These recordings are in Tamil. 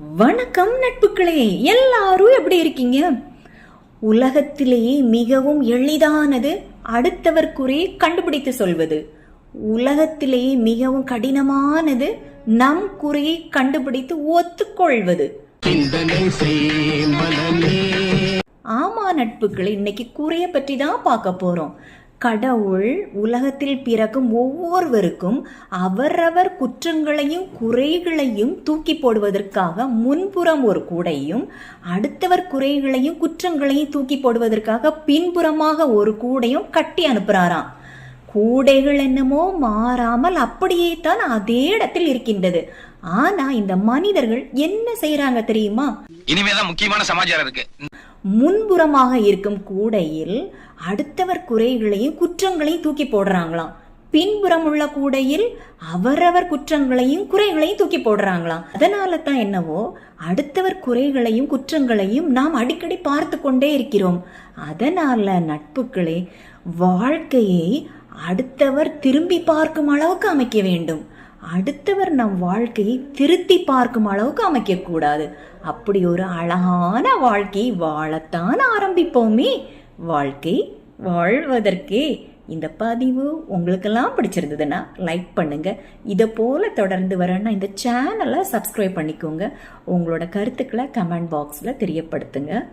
வணக்கம் நட்புகளே எல்லாரும் எப்படி இருக்கீங்க? உலகத்திலேயே மிகவும் எளிதானது அடுத்தவர் குறையை கண்டுபிடித்து சொல்வது. உலகத்திலேயே மிகவும் கடினமானது நம் குறையை கண்டுபிடித்து ஒத்துக்கொள்வது. ஆமா நட்புகளை இன்னைக்கு குறைய பற்றி தான் பார்க்க போறோம். கடவுள் உலகத்தில் பிறக்கும் ஒவ்வொருவருக்கும் அவரவர் குற்றங்களையும் குறைகளையும் தூக்கி போடுவதற்காக முன்புறம் ஒரு கூடையும் அடுத்தவர் குறைகளையும் குற்றங்களையும் தூக்கி போடுவதற்காக பின்புறமாக ஒரு கூடையும் கட்டி அனுப்புறாராம். கூடைகள் என்னமோ மாறாமல் அப்படியே தான் அதே இடத்தில் இருக்கின்றது. ஆனா இந்த மனிதர்கள் என்ன செய்யறாங்க தெரியுமா? இனிமேதான் முக்கியமான சமாச்சாரம் இருக்கு. முன்புறமாக இருக்கும் கூடையில் அடுத்தவர் குறைகளையும் குற்றங்களையும் தூக்கி போடுறாங்களாம். பின்புறம் உள்ள கூடையில் அவரவர் குற்றங்களையும் குறைகளையும் தூக்கி போடுறாங்களாம். அதனால தான் என்னவோ அடுத்தவர் குறைகளையும் குற்றங்களையும் நாம் அடிக்கடி பார்த்து கொண்டே இருக்கிறோம். அதனால நட்புகளே வாழ்க்கையை அடுத்தவர் திரும்பி பார்க்கும் அளவுக்கு அமைக்க வேண்டும். அடுத்தவர் நம் வாழ்க்கையை திருத்தி பார்க்கும் அளவுக்கு அமைக்கக்கூடாது அப்படி ஒரு அழகான வாழ்க்கையை வாழத்தான் ஆரம்பிப்போமே. வாழ்க்கை வாழ்வதற்கே. இந்த பதிவு உங்களுக்கெல்லாம் பிடிச்சிருந்ததுன்னா லைக் பண்ணுங்க. இதை போல தொடர்ந்து வரேன்னா இந்த சேனலை சப்ஸ்கிரைப் பண்ணிக்கோங்க. உங்களோட கருத்துக்களை கமெண்ட் பாக்ஸில் தெரியப்படுத்துங்க.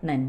நன்றி.